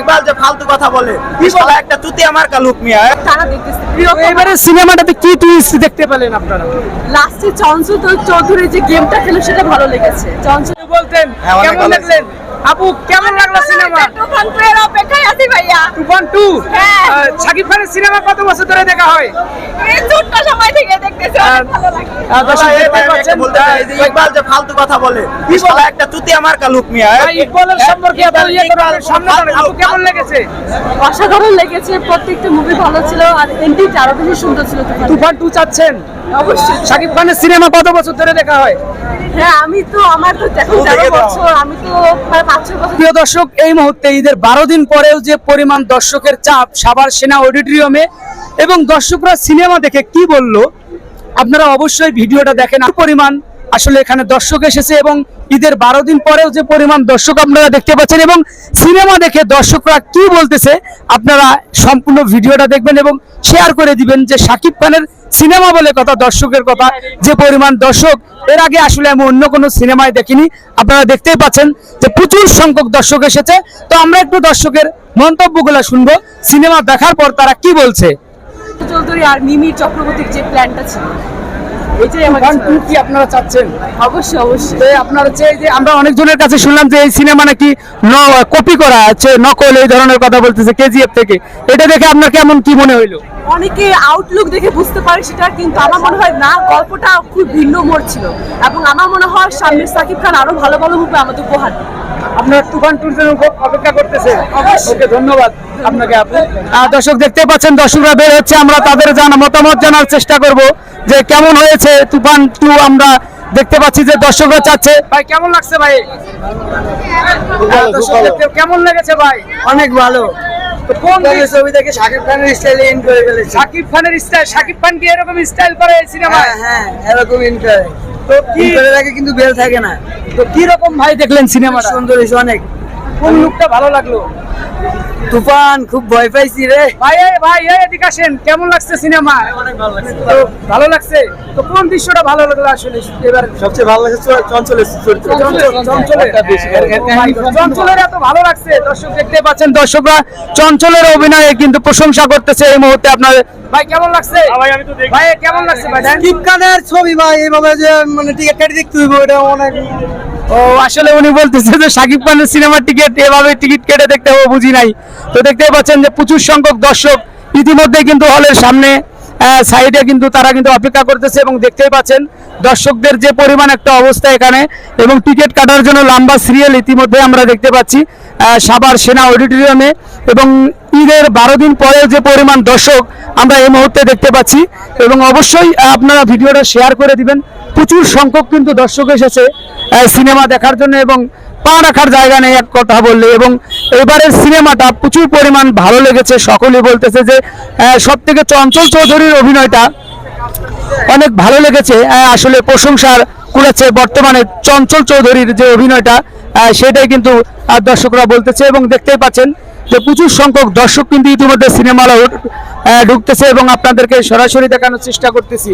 ইকবাল যে ফালতু কথা বলে। কি একটা তুতি আমার কালুক মিয়া। তারা দেখতেছে। এবারে সিনেমাটাতে কি টুইস্ট দেখতে পেলেন আপনারা? লাস্টে চঞ্চল চৌধুরী যে গেমটা খেলো সেটা ভালো লেগেছে। চঞ্চল বলতেন হ্যাঁ, কেমন ভালো দেখলেন? আপু কেমন লাগল সিনেমা? তুফান টু এর অপেক্ষায় আছি ভাইয়া। তুফান টু? হ্যাঁ। শাকিব খানের সিনেমা কত বছর ধরে দেখা হয়? এই ছোট্ট সময় থেকে দেখতেছি ভালো ইকবাল যে ফালতু কথা বলে কি একটা তুতি আমার কালুক মিয়া। ইকবালের সম্পর্কে আপনার ইয়ে করার সামনে আপু কেমন লেগেছে? অসাধারণ লেগেছে প্রত্যেকটা মুভি ভালো ছিল আর আরও বেশি সুন্দর ছিল তুফান টু চাচ্ছেন? অবশ্যই। শাকিব খানের সিনেমা কত বছর ধরে দেখা হয়? হ্যাঁ আমি তো আমার তো এখন তেরো বছর আমি তো পাঁচ ছয় প্রিয় দর্শক এই মুহূর্তে ঈদের বারো দিন পরেও যে পরিমাণ দর্শকের চাপ সাভার সেনা অডিটোরিয়ামে এবং দর্শকরা সিনেমা দেখে কি বলল আপনারা অবশ্যই ভিডিওটা দেখেন পরিমাণ আসলে এখানে দর্শক এসেছে এবং ঈদের বারো দিন পরেও যে পরিমাণ দর্শক আপনারা দেখতে পাচ্ছেন এবং সিনেমা দেখে দর্শকরা কি বলতেছে আপনারা সম্পূর্ণ ভিডিওটা দেখবেন এবং শেয়ার করে দিবেন যে সাকিব খানের সিনেমা বলে কথা, দর্শকের কথা, যে পরিমাণ দর্শক। এর আগে আসলে আমি অন্য কোনো সিনেমায় দেখিনি। আপনারা দেখতেই পাচ্ছেন যে প্রচুর সংখ্যক দর্শক এসেছে। তো আমরা একটু দর্শকের মন্তব্যগুলো শুনব। সিনেমা দেখার পর তারা কি বলছে? চৌধুরী আর চক্রবর্তীর যে প্ল্যানটা ছিল এটাই আমার কাছে কি আপনারা চাচ্ছেন? অবশ্যই অবশ্যই। আপনার হচ্ছে যে আমরা অনেকজনের কাছে শুনলাম যে এই সিনেমা নাকি কপি করা আছে নকল এই ধরনের কথা বলতেছে কেজিএফ থেকে। এটা দেখে আপনার কেমন কি মনে হইল? অনেকে আউটলুক দেখে বুঝতে পারে সেটা কিন্তু আমার মনে হয় না গল্পটা খুব ভিন্ন মোড় ছিল। এবং আমার মনে হয় সামনে সাকিব খান আরও ভালো ভালো মুভি আমাদের উপহার। আপনার তুফান জন্য খুব অপেক্ষা করতেছে। ওকে ধন্যবাদ আপনাকে আপু। আহ, দর্শক দেখতে পাচ্ছেন দর্শকরা বের হচ্ছে আমরা তাদের জানা মতামত জানার চেষ্টা করব যে কেমন হয়েছে তুফান টু। আমরা দেখতে পাচ্ছি যে দর্শকরা চাচ্ছে। ভাই কেমন লাগছে ভাই? দেখতে কেমন লেগেছে ভাই? অনেক ভালো। তো কোন দিক- ছবি দেখে শাকিব খানের স্টাইলে ইন করে ফেলেছে। শাকিব খানের স্টাইল শাকিব খান কি এরকম স্টাইল করে এই সিনেমায় হ্যাঁ এরকম করে। তো কি আগে কিন্তু বেল থাকে না। তো কি রকম ভাই দেখলেন সিনেমা সুন্দর হয়েছে অনেক। কোন লুকটা ভালো লাগল? তুফান খুব ভয় পাইছি রে। ভাই ভাই এদিকে আসেন। কেমন লাগছে সিনেমা? ভালো লাগছে। তো ভালো লাগছে? তো কোন দৃশ্যটা ভালো লাগল আসলে এবার? সবচেয়ে ভালো লাগছে চঞ্চলের চরিত্র। চঞ্চলের। চঞ্চলের এত ভালো লাগছে। দর্শক দেখতে পাচ্ছেন দর্শকরা চঞ্চলের অভিনয়ে কিন্তু প্রশংসা করতেছে এই মুহূর্তে আপনার। ভাই কেমন লাগছে? ভাই কেমন লাগছে ভাই? শাকিব খানের ছবি ভাই এইভাবে যে মানে টিকিট কেটে দেখতে হইব এটা অনেক ও, আসলে উনি বলতেছে যে শাকিব খানের সিনেমার টিকিট, এভাবে টিকিট কেটে দেখতে হবে, বুঝি নাই। তো দেখতেই পাচ্ছেন যে প্রচুর সংখ্যক দর্শক ইতিমধ্যে কিন্তু হলের সামনে সাইডে কিন্তু তারা কিন্তু অপেক্ষা করতেছে এবং দেখতেই পাচ্ছেন দর্শকদের যে পরিমাণ একটা অবস্থা এখানে এবং টিকিট কাটার জন্য লম্বা সিরিয়াল ইতিমধ্যে আমরা দেখতে পাচ্ছি সাবার সেনা অডিটোরিয়ামে এবং ঈদের বারো দিন পরে যে পরিমাণ দর্শক আমরা এই মুহূর্তে দেখতে পাচ্ছি এবং অবশ্যই আপনারা ভিডিওটা শেয়ার করে দিবেন। প্রচুর সংখ্যক কিন্তু দর্শক এসেছে সিনেমা দেখার জন্য এবং পা রাখার জায়গা নেই, এক কথা বললে। এবং এবারের সিনেমাটা প্রচুর পরিমাণ ভালো লেগেছে, সকলেই বলতেছে যে সব থেকে চঞ্চল চৌধুরীর অভিনয়টা অনেক ভালো লেগেছে। আসলে প্রশংসার কুড়েছে বর্তমানে চঞ্চল চৌধুরীর যে অভিনয়টা সেটাই কিন্তু দর্শকরা বলতেছে এবং দেখতেই পাচ্ছেন যে প্রচুর সংখ্যক দর্শক কিন্তু ইতিমধ্যে সিনেমা ঢুকতেছে এবং আপনাদেরকে সরাসরি দেখানোর চেষ্টা করতেছি।